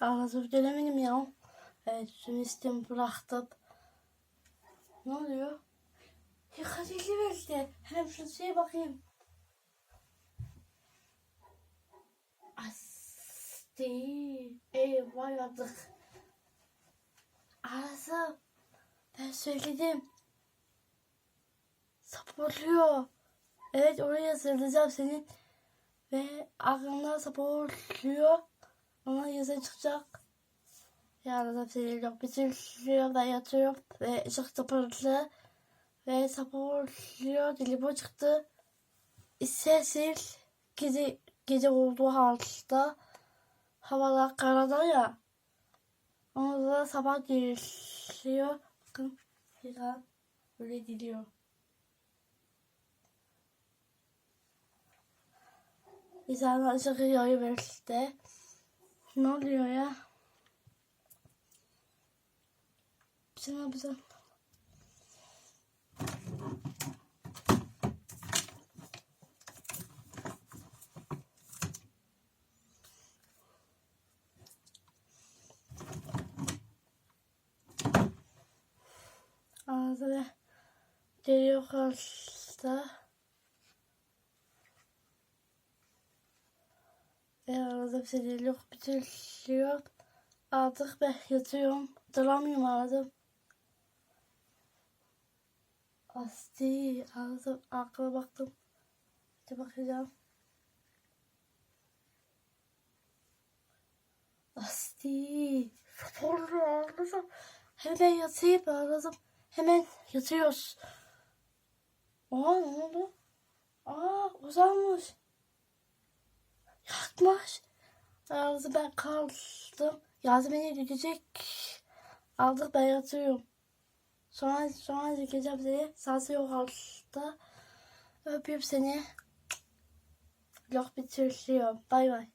Ağzı gelemedim ya. Evet şunu istem bıraktım. Ne oluyor? Yıkatıcı verdi. Hemen şu şeye bakayım. Asti. Eyvah yaptık. Ağzı. Ben söyledim. Saporluyor. Evet oraya sığdıracağım senin. Ve aklımdan saporluyor. Ona yazı çıkacak. Yarın da seni yok. Bitiriliyor da yatıyorum. Ve ışık saporlu. Ve saporluyor. Dilim çıktı. Sessiz. Gece, gece olduğu halde. Havalar karada ya. Onu da sabah geliyor. Bakın. Bir an böyle diliyor. İnsanlar çıkıyor üniversite. Ne oluyor ya? Şuna bize. Ağzı geliyor karşıda. Bir şey yok. Bitiriyor. Artık ben yatıyorum. Duramıyorum ağzım. Asti ağzım. Aklıma baktım. Bir bakacağım. Asti. Sonra ağzım. Hemen yatayım ağzım. Hemen yatıyoruz. Aa ne oldu? Aa uzanmış. Yakmış. Ağzı ben kaldım. Yazı beni gidecek. Aldık ben yatıyorum. Sonra sonra gideceğim seni. Sansı yok altta. Öpüyorum seni. Yok bitiriyorum. Bay bay.